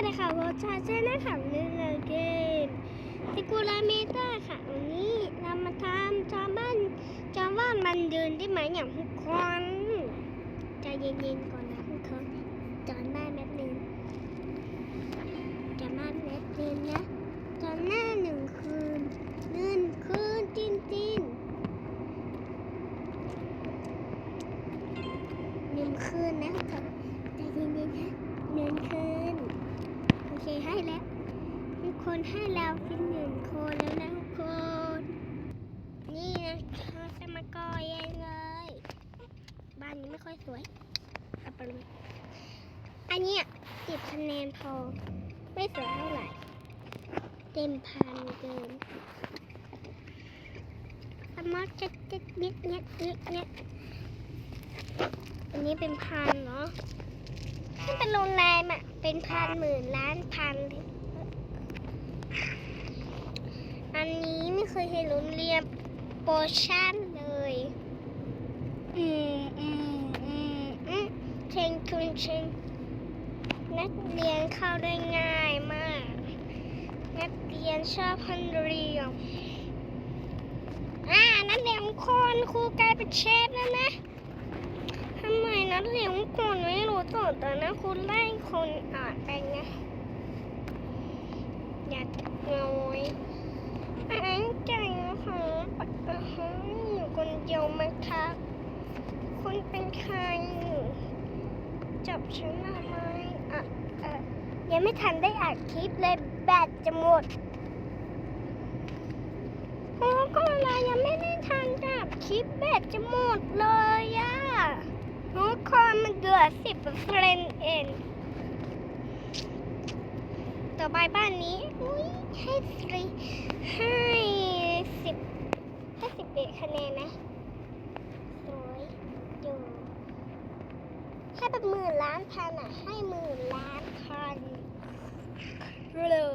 วัสดีค่ะผมชาเช่นะคะเล่นเกมติกูลาเมเตอร์ค่ะ วันนี้เรามาทำจอมบ้านจอมบ้านมันเดินได้ไหมอย่างทุกคนใจเย็นๆก่อนนะทุกคนจอนบ้านแป๊บนึงจอนบ้านแป๊บนึงนะจอนหน้าหนึ่งคืนหนึ่งคืนจริงๆหนึ่งคืนนะทุกคนใจเย็นๆนะหนึ่งคืน โอเคให้แล้วทุก คนให้แล้วเป็นหนึ่งคนแล้วนะทุกคน นี่นะคะจะมาก่อเองเลย บ้านนี้ไม่ค่อยสวยเอาไปเลยอันเนี้ยสิบคะแนนพอ ไม่สวยเท่าไหร่ เต็มพันเกินสมอจะจะเนี้ยเนี้ยเนี้ยเนี้ยอันนี้เป็นพันเนาะถ้าเป็นโรงแรมอะ เป็นพันหมื่นล้านพัน อันนี้ไม่เคยเห็นโรงเรียนโปรชั่นเลย อืมอืมอืมอืมเชงคุณเชงนักเรียนเข้าได้ง่ายมาก นักเรียนชอบพันเรียนอ่านักเรียนคนครูกลายเป็นเชฟแล้วนะทำไมนักเรียนคนไม่รู้ตัวแต่นะคุณไล่คนอ่านไปนะ ย่าเงยอ้างใจนะคะปัดกระหังอยู่คนเดียวไหมคะคุณเป็นใครจับฉันทำไมอะเอะยังไม่ทันได้อ่านคลิปเลยแบตจะหมดโอ้ก็เรายังไม่ได้ทันจับคลิปแบตจะหมดเลยอะทุกคนมันเหลือสิบเปอร์เซ็นต์เอง ต่อไปบ้านนี้อุ้ยให้ฟรีให้สิบให้สิบเอ็ดคะแนนนะสวยอยู่ให้เป็นหมื่นล้านพันอะ ให้หมื่นล้านพันเร็ว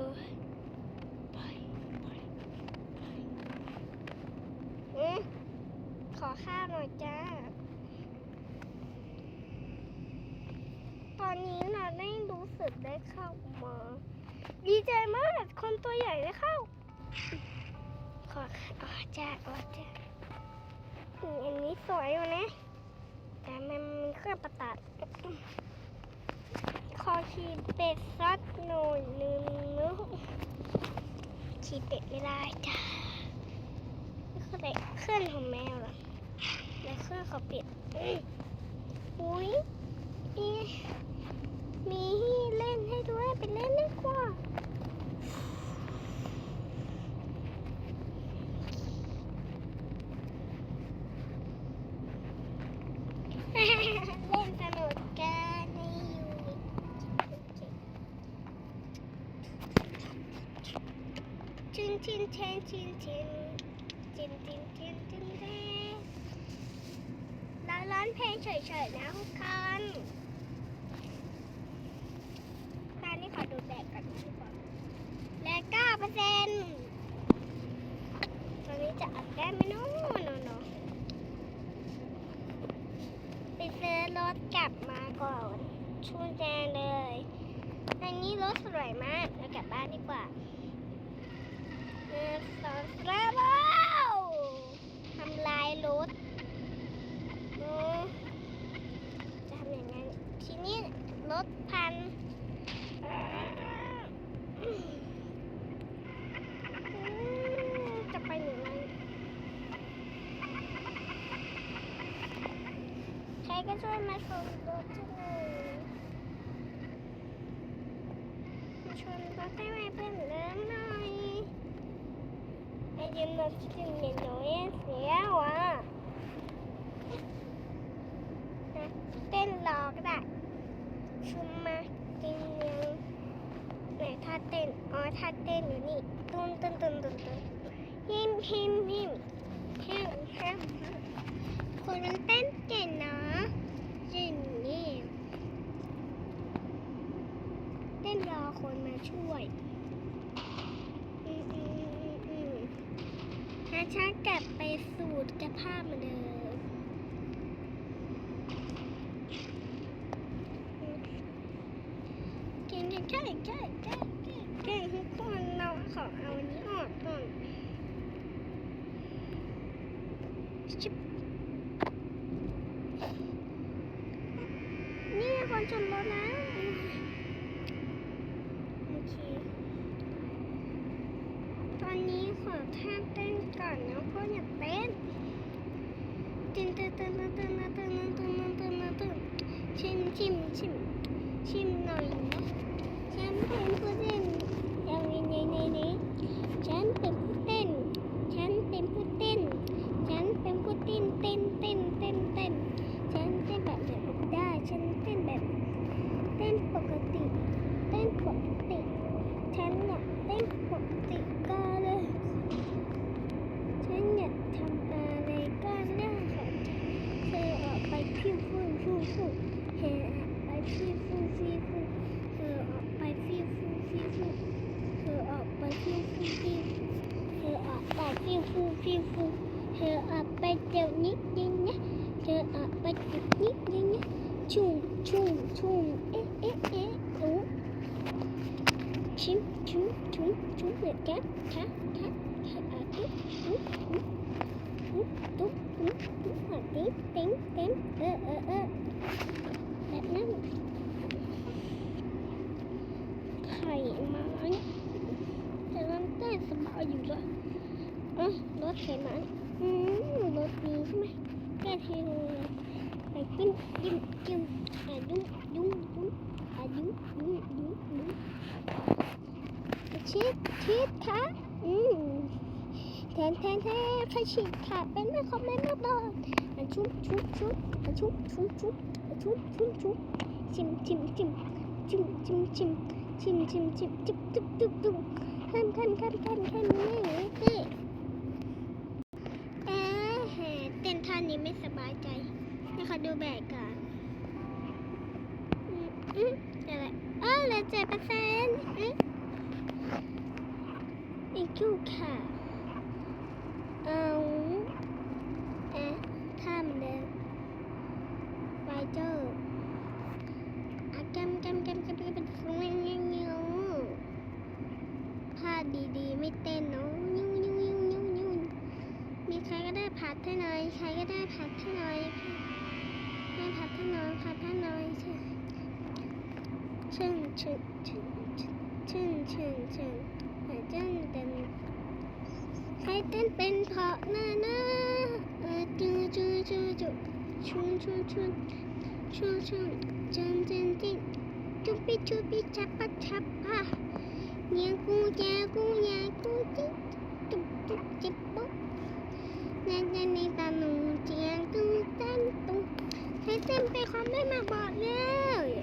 ไปไปไปอืมขอข้าวหน่อยจ้า ตอนนี้เราได้รู้สึกได้เข้ามา ดีใจมาก คนตัวใหญ่ได้เข้า ขออ๋อจ้าอ๋อจ้าอันนี้สวยอยู่นะ แต่มันมีเครื่องประตัด ขอขีดเป็ดสักหน่อยนึงนะขีดเป็ดไม่ได้จ้าเครื่องเครื่องของแมวเหรอและเครื่องขอเป็ดอุ้ยมีมีให้เล่นให้ด้วยไปเล่นดีกว่า เล่นสนุกกันในยูนิต ชินชินเชนชินชินชินชินชินชินเชนเราร้องเพลงเฉยๆนะทุกคนตอนนี้ขอดูแดดก่อนดีกว่าแดดเก้าเปอร์เซ็นต์ตอนนี้จะอัดได้ไหมนาะเนเนาะไปซื้อรถกลับมาก่อนชุนแจงเลยอันนี้รถสวยมากเรากลับบ้านดีกว่า เออสองสามว้าทำลายรถจะทำอย่างนั้นทีนี้รถพันจะไปหนึ่งไรใครก็ช่วยมาชนรถฉันหน่อยมาชนรถให้ไหมเพื่อนเริ่มหน่อย ไอ้ยืนรถที่เรียนน้อยเสียว่ะเต้นรอก็ได้ชุมมาจริงยังไหนท่าเต้นอ๋อท่าเต้นอยู่นี่ตุ้นตุ้นตุ้นตุ้นตุ้นหิมหิมหิมหิมหิมคนมันเต้นเก่งนะจริงนี่เต้นรอคนมาช่วย อืมอืมอืมอืมถ้า ฉันกลับไปสูตรกระภาพเหมือนเดิมกินใช่ใช่ใช่ใช่ใช่ทุกคนเราขอเอาอันนี้ออกก่อนชิบนี่คนชนรถนะอเค ตอนนี้ขอท่าเต้นก่ อนนะเพราะอยากเต้นตื่นตื่นตื่นตื่นตื่นตื่นตื่นตื่นตื่นชิมชิมชิมชิมหน่อยนะฉันเป็นผู้เต้นอย่างนี้นี่นี่นี่ฉันเป็นผู้เต้น ฉันเป็นผู้เต้น ฉันเป็นผู้เต้นเต้นเต้นเต้นเต้นฉันเต้นแบบไหนก็ได้ ฉันเต้นแบบเต้นปกติ เต้นปกติ ฉันอยากเต้นปกติก็เลย ฉันอยากทำอะไรก็ได้ค่ะเธอออกไปฟิวฟูฟูฟูเธอออกไปฟิวฟูฟิวฟูเธอออกไปฟิวฟูฟิวฟูเธอออกไปฟิวฟูฟิวฟูเธอออกไป ฟิวฟูฟิวเธอออกไปเดี๋ยวนี้ยิงนะเธอออกไปเดี๋ยวนี้ยิงนะชุ่มชุ่มชุ่มเอ๊ะเอ๊ะเอ๊ะโอ้ชิมชิมชิมชิมเนี่ยแกะแคะแคะแคะอะตุ๊บตุ๊บตุ๊บตุ๊บตุ๊บตุ๊บอะติ๊งติ๊งติ๊งเออเออเออแบบนั้นไข่มาเนี่ยแต่มันเต้นสบายอยู่เลยเอ้ยรถไขมันอืมรถดีใช่ไหมแก้เทเลยไปจิ้มจิ้มจิ้มอะดุ้งดุ้งดุ้งอะดุ้งดุ้งดุ้งดุ้งชีดชีดค่ะอืมแทนแทนแทนใครฉีดค่ะเป็นไหมคอมเมนต์มาบอกอันชุบชุบชุบอันชุบชุบชุบอันชุบชุบชุบชิมชิมชิมชิมชิมชิมชิมชิมชิมจุ๊บจุ๊บจุ๊บจุ๊บท่านท่านท่านท่านท่านนี่นี่เอ๊ะเต้นท่านี้ ไม่สบายใจนะคะดูแบกกันอืมอะไรเออเหลือเจ็ดเปอร์เซ็นต์อืมอีกจุกค่ะ เอาเอ๊ะท่าเหมือนเดิมไฟเจอร์อะแกมแกมแกมแกมแกมเป็นฟงเงี้ยเงี้ยท่าดีๆ ไม่เต้นเนาะยุ่งยุ่งยุ่งยุ่งยุ่งมีใครก็ได้ผัดให้หน่อย ใครก็ได้ผัดให้หน่อยให้ผัดให้หน่อยผัดให้หน่อยเชิญเชิญเชิญเชิญเชิญเชิญเชิญใครเต้นเป็นใครเต้นเป็นเพราะหน้าหน้าเออจูจูจูจูชูชูชูชูชูจันจันจินจุปิจุปิชับปะชับปะเนียกูแจกูแยกูจิจุบจุบจิบปุ๊บนั่นนั่นในตาหนูเจียงตุ้งเต้นตุ้งใครเต้นเป็นความได้มาบอกแล้วจุ่มจิ้มจิ้มย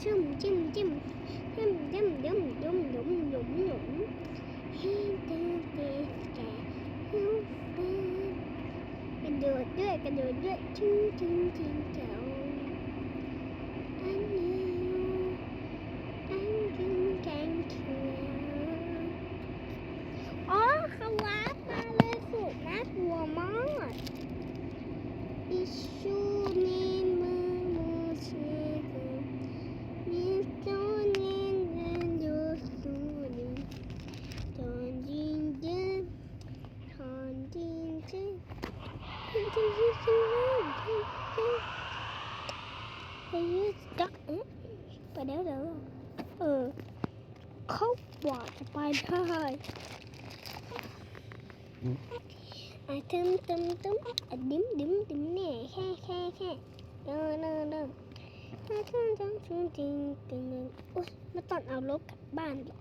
ำยำยำยำยำยำยำให้เธอเด็กแก่หูฟังกระโดดด้วยกระโดดด้วยชิงชิงชิงเจ้าอันนี้อันกินแกงเขียวอ๋อเขาวาร์ปมาเลยสุดน่ากลัวมากอิชูเมนมือมือเชก Biz dönen dostum Ton dince Ton dince Ton dince Hey, you stuck it ไป แล้วเดี๋ยวเออ เขาบอกจะไปได้อะตึมตึมตึมอะดิมดิมดิมเนี่ยแค่แค่แค่เดินเดินเดินมาทำจังจริงจริงจริงโอ๊ยมาตอนเอารถกลับบ้านหรอก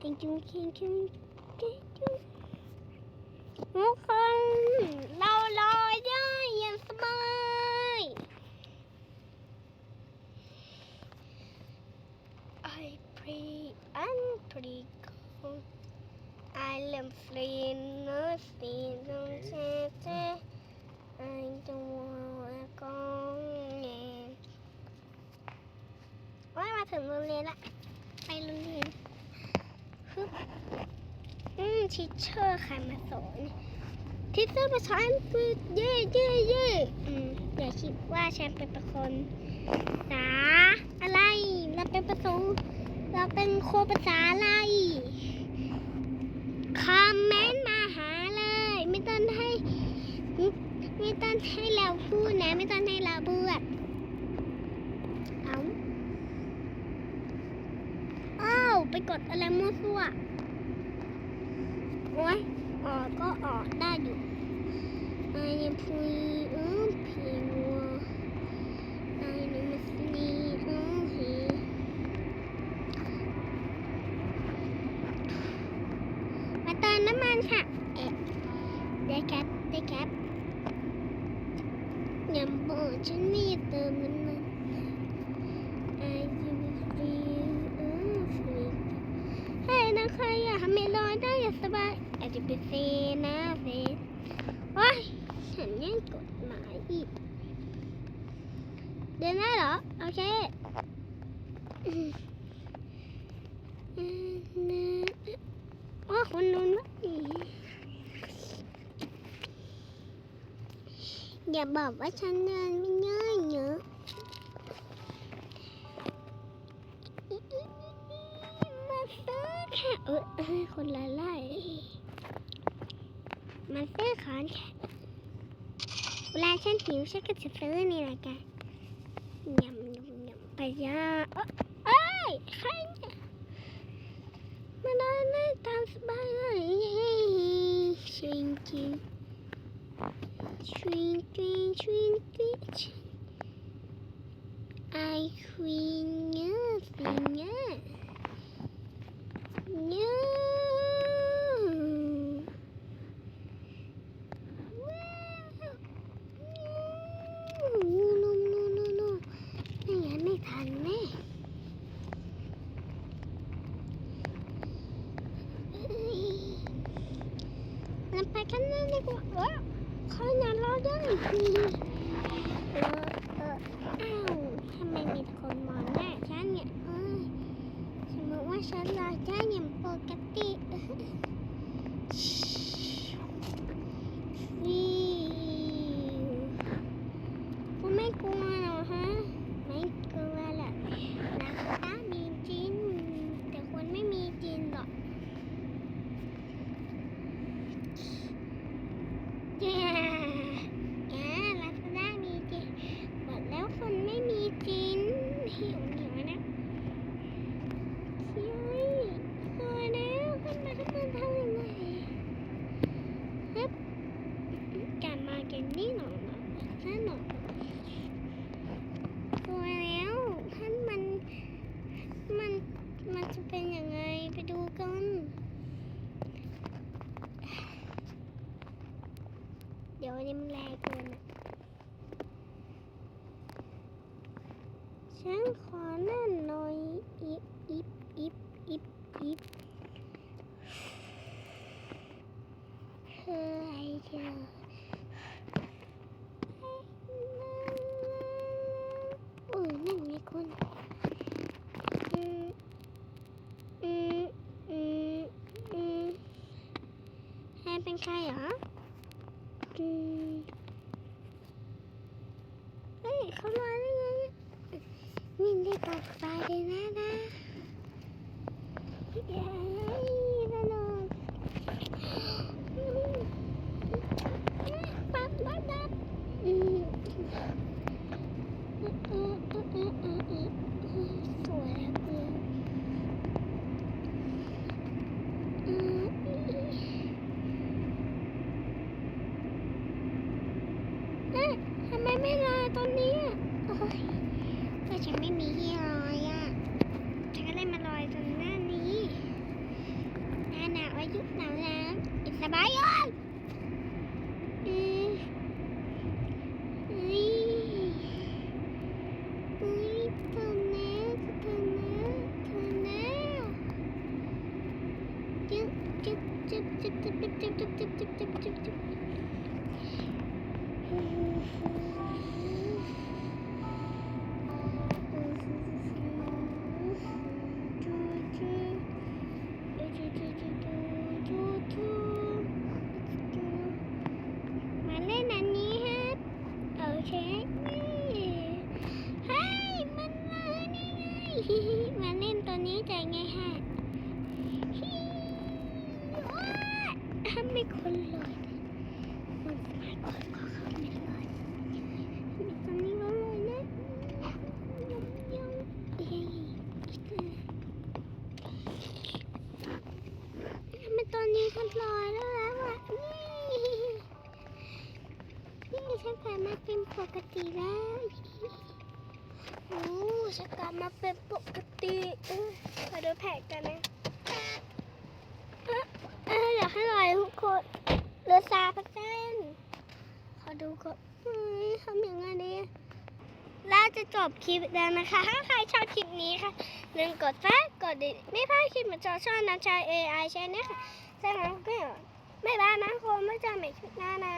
จริงจริงจริงจริงจริงจริงทุกคนเราลอยได้อย่า speed on Santa. I don't wanna go in. ว่ามาถึงโรงเรียนละ ไปโรงเรียนฮึบอืมทิเชอร์ใครมาสอนทิเชอร์มาสอนคือเย่เย่เย่อืมอย่าคิดว่าฉันเป็นประคนสาอะไรเราเป็นประสงเราเป็นโคภาษาอะไรคอมเมนต์ ไม่ต้องให้เราพูดนะ ไม่ต้องให้เราเบื่อเอาอ้าวไปกดอะไรมั่วซั่วโอ้ยออกก็ออกได้อยู่มายั กฎหมายอีก เดินได้เหรอ โอเคโอ้คนนู้นอย่าบอกว่าฉันเดินไม่ง่ายเยอะมาซื้อค่ะเออคนละไล่มาซื้อขานแค่ ลาฉันหิวฉันก็จะซื้อนี่แหละกันยำยำยำไปย่าเอ้ยใครเนี่ยมาได้ได้ตามสบายเลยชิงจิงชิงจิงชิงจิง I queen yes yes yes 太阳 มาเล่นตัวนี้ใจไงฮะฮิว้าทำไม่คนลยมันสายก่อนขอเขาไม่ลอยตอนนี้ก็ลอยนะยงยงเอ้ยอีกตัวทำไมตอนนี้ก็ลอยแล้วล่ะนี่นี่ฉันกลับมาเป็นปกติแล้ว โอ้ฉันกลับมาเป็นปกติเออขอดูแผลกันนะอะอยากให้ลอยทุกคนเลือสามเปเซ็นขอดูก่อนเฮ้ยทำยังไงดีแล้วจะจบคลิปแล้วนะคะ ถ้าใครชอบคลิปนี้ค่ะอย่าลืมกดแฟกกดดิไม่พลาดคลิปมือนจอช่องน้ำชาย AI ใช่ไหมคะจากนั้นก็บ๊ายบานะคนไม่เจอใหม่คลิปหน้านะ